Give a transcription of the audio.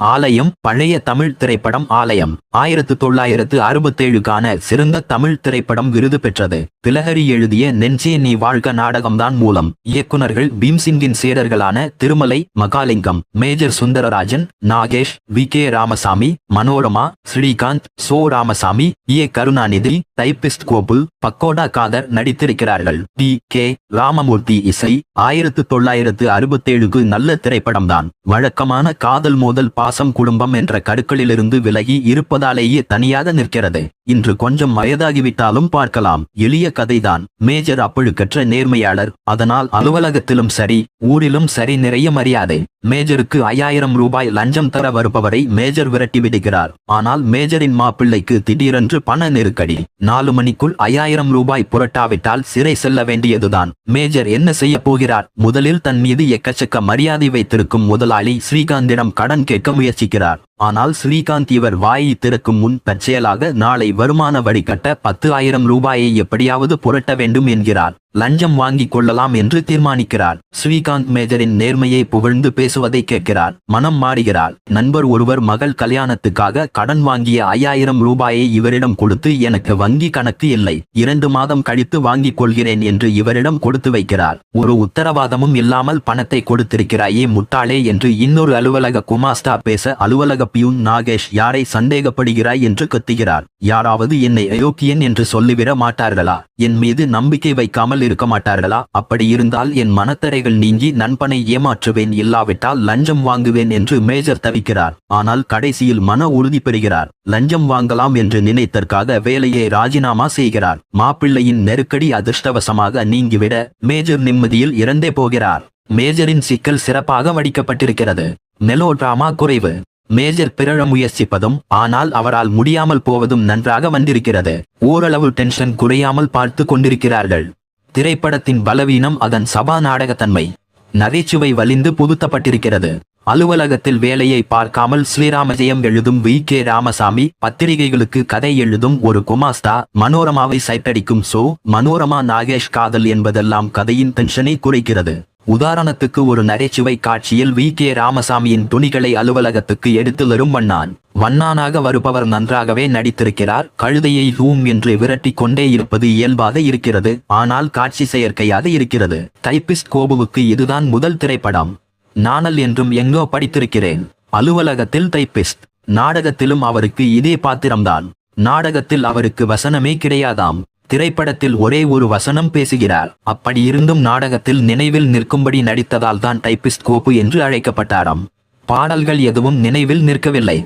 ஆலயம் பழைய தமிழ் திரைப்படம் ஆலயம். ஆயிரத்து தொள்ளாயிரத்து அறுபத்தேழுக்கான சிறந்த தமிழ் திரைப்படம் விருது பெற்றது. திலகரி எழுதிய நெஞ்சே நீ வாழ்க நாடகம்தான் மூலம். இயக்குனர்கள் பீம்சிங்கின் சேரர்களான Tirumalai Mahalingam major Sundararajan Nagesh V K Ramasamy Manorama Srikanth Cho Ramasamy A Karunanidhi typist Gopu Pakoda Kadhar நடித்திருக்கிறார்கள். T K. Ramamurthy இசை ஆயிரத்து தொள்ளாயிரத்து அறுபத்தேழுக்கு நல்ல திரைப்படம்தான். வழக்கமான காதல் மோதல் பாசம் குடும்பம் என்ற கருக்களிலிருந்து விலகி இருப்பதாலேயே தனியாக நிற்கிறது. இன்று கொஞ்சம் வயதாகிவிட்டாலும் பார்க்கலாம். எளிய கதைதான். மேஜர் அப்பழுக்கற்ற நேர்மையாளர். அதனால் அலுவலகத்திலும் சரி ஊரிலும் சரி நிறைய மரியாதை. மேஜருக்கு ஐயாயிரம் ரூபாய் லஞ்சம் தர வருபவரை மேஜர் விரட்டி விடுகிறார் ஆனால் மேஜரின் மாப்பிள்ளைக்கு திடீரென்று பண நெருக்கடி. நாலு மணிக்குள் ஐயாயிரம் ரூபாய் புரட்டாவிட்டால் சிறை செல்ல வேண்டியதுதான். மேஜர் என்ன செய்ய போகிறார்? முதலில் தன் மீது எக்கச்சக்க மரியாதை வைத்திருக்கும் முதலாளி ஸ்ரீகாந்திடம் கடன் கேட்க முயற்சிக்கிறார். ஆனால் ஸ்ரீகாந்த் இவர் வாயை திறக்கும் முன் தற்செயலாக நாளை வருமான வரி கட்ட பத்து ஆயிரம் ரூபாயை எப்படியாவது புரட்ட வேண்டும் என்கிறார். லஞ்சம் வாங்கிக் கொள்ளலாம் என்று தீர்மானிக்கிறார் ஸ்ரீகாந்த் மேஜரின் நேர்மையை புகழ்ந்து பேசுவதை கேட்கிறார் மனம் மாறுகிறார் நண்பர் ஒருவர் மகள் கல்யாணத்துக்காக கடன் வாங்கிய ஐயாயிரம் ரூபாயை இவரிடம் கொடுத்து எனக்கு வங்கி கணக்கு இல்லை. இரண்டு மாதம் கழித்து வாங்கிக் கொள்கிறேன் என்று இவரிடம் கொடுத்து வைக்கிறார் ஒரு உத்தரவாதமும் இல்லாமல் பணத்தை கொடுத்திருக்கிறாயே முட்டாளே என்று இன்னொரு அலுவலக குமாஸ்தா பேச அலுவலக பியூன் நாகேஷ் யாரை சந்தேகப்படுகிறாய் என்று கத்துகிறார் யாராவது என்னை அயோக்கியன் என்று சொல்லிவிட மாட்டார்களா? என் மீது நம்பிக்கை வைக்காமல் இருக்க மாட்டார்களா? அப்படி இருந்தால் என் மனத்தரைகள் நீங்கி நண்பனை ஏமாற்றுவேன். இல்லாவிட்டால் லஞ்சம் வாங்குவேன் என்று மேஜர் தவிக்கிறார். ஆனால் கடைசியில் மன உறுதி பெறுகிறார். லஞ்சம் வாங்கலாம் என்று நினைத்தற்காக வேலையை ராஜினாமா செய்கிறார். மாப்பிள்ளையின் நெருக்கடி அதிர்ஷ்டவசமாக நீங்கிவிட மேஜர் நிம்மதியில் இறந்தே போகிறார். மேஜரின் சிக்கல் சிறப்பாக வடிக்கப்பட்டிருக்கிறது. மெலோ டிராமா குறைவு. மேஜர் பிறழ முயற்சிப்பதும் ஆனால் அவரால் முடியாமல் போவதும் நன்றாக வந்திருக்கிறது. ஓரளவு டென்ஷன் குறையாமல் பார்த்து கொண்டிருக்கிறார்கள். திரைப்படத்தின் பலவீனம் அதன் சபா நாடகத்தன்மை நகைச்சுவை வலிந்து புகுத்தப்பட்டிருக்கிறது அலுவலகத்தில் வேலையை பார்க்காமல் ஸ்ரீராமஜெயம் எழுதும் வி. கே. ராமசாமி பத்திரிகைகளுக்கு கதை எழுதும் ஒரு குமாஸ்தா மனோரமாவை சைட்டடிக்கும் சோ மனோரமா நாகேஷ் காதல் என்பதெல்லாம் கதையின் டென்ஷனை குறைக்கிறது. உதாரணத்துக்கு ஒரு நகைச்சுவை காட்சியில் வி. கே. ராமசாமியின் துணிகளை அலுவலகத்துக்கு எடுத்து வரும் வண்ணான் வண்ணானாக வருபவர் நன்றாகவே நடித்திருக்கிறார். கழுதையை ஹூம் என்று விரட்டி கொண்டே இருப்பது இயல்பாக இருக்கிறது. ஆனால் காட்சி செயற்கையாக இருக்கிறது. டைபிஸ்ட் கோபுவுக்கு இதுதான் முதல் திரைப்படம். நானல் என்றும் எங்கோ படித்திருக்கிறேன். அலுவலகத்தில் டைபிஸ்ட் நாடகத்திலும் அவருக்கு இதே பாத்திரம்தான். நாடகத்தில் அவருக்கு வசனமே கிடையாதாம். திரைப்படத்தில் ஒரே ஒரு வசனம் பேசுகிறார். அப்படி இருந்தும் நாடகத்தில் நினைவில் நிற்கும்படி நடித்ததால் தான் டைபிஸ்ட் கோப்பு என்று அழைக்கப்பட்டாராம். பாடல்கள் எதுவும் நினைவில் நிற்கவில்லை.